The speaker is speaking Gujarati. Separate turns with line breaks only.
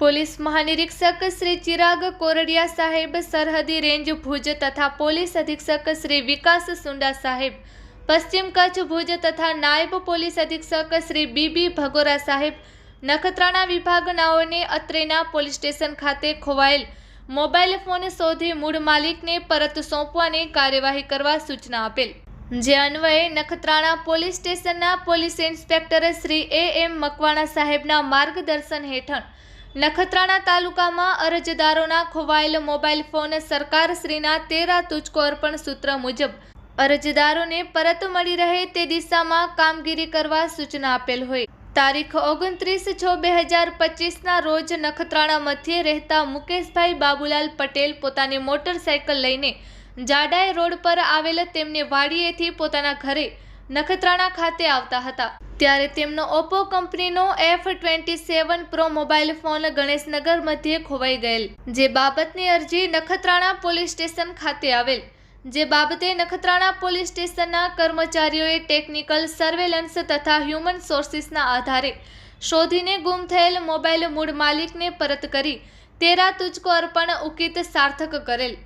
પોલીસ મહાનિરીક્ષક શ્રી ચિરાગ કોરડિયા સાહેબ, સરહદી રેન્જ ભુજ તથા પોલીસ અધિક્ષક શ્રી વિકાસ સુંડા સાહેબ, પશ્ચિમ કચ્છ ભુજ તથા નાયબ પોલીસ અધિક્ષક શ્રી બીબી ભગોરા સાહેબ, નખત્રાણા વિભાગનાઓને અત્રેના પોલીસ સ્ટેશન ખાતે ખોવાયેલ મોબાઈલ ફોન શોધી મૂળ માલિકને પરત સોંપવાની કાર્યવાહી કરવા સૂચના આપેલ. જે અન્વયે નખત્રાણા પોલીસ સ્ટેશનના police inspector Shri A M Makwana સાહેબના માર્ગદર્શન હેઠળ નખત્રાણા તાલુકામાં અરજદારોના ખોવાયેલ મોબાઈલ ફોન સરકારશ્રીના તેરા તુચકો અર્પણ સૂત્ર મુજબ અરજદારોને પરત મળી રહે તે દિશામાં કામગીરી કરવા સૂચના આપેલ હોય. તારીખ ઓગણત્રીસ છ બે હજાર પચીસના રોજ નખત્રાણા મધ્યે રહેતા મુકેશભાઈ બાબુલાલ પટેલ પોતાની મોટરસાયકલ લઈને જાડાઈ રોડ પર આવેલ તેમને વાડીએથી પોતાના ઘરે નખત્રાણા ખાતે આવતા હતા. ત્યારે તેમનો ઓપ્પો કંપનીનો F twenty seven pro mobile phone Ganeshnagar મધ્યે ખોવાઈ ગયેલ, જે બાબતની અરજી નખત્રાણા પોલીસ સ્ટેશન ખાતે આવેલ. જે બાબતે નખત્રાણા પોલીસ સ્ટેશનના કર્મચારીઓએ ટેકનિકલ સર્વેલન્સ તથા હ્યુમન સોર્સિસના આધારે શોધીને ગુમ થયેલ મોબાઈલ મૂળ માલિકને પરત કરી તેરા તુચકો અર્પણ ઉકિત સાર્થક કરેલ.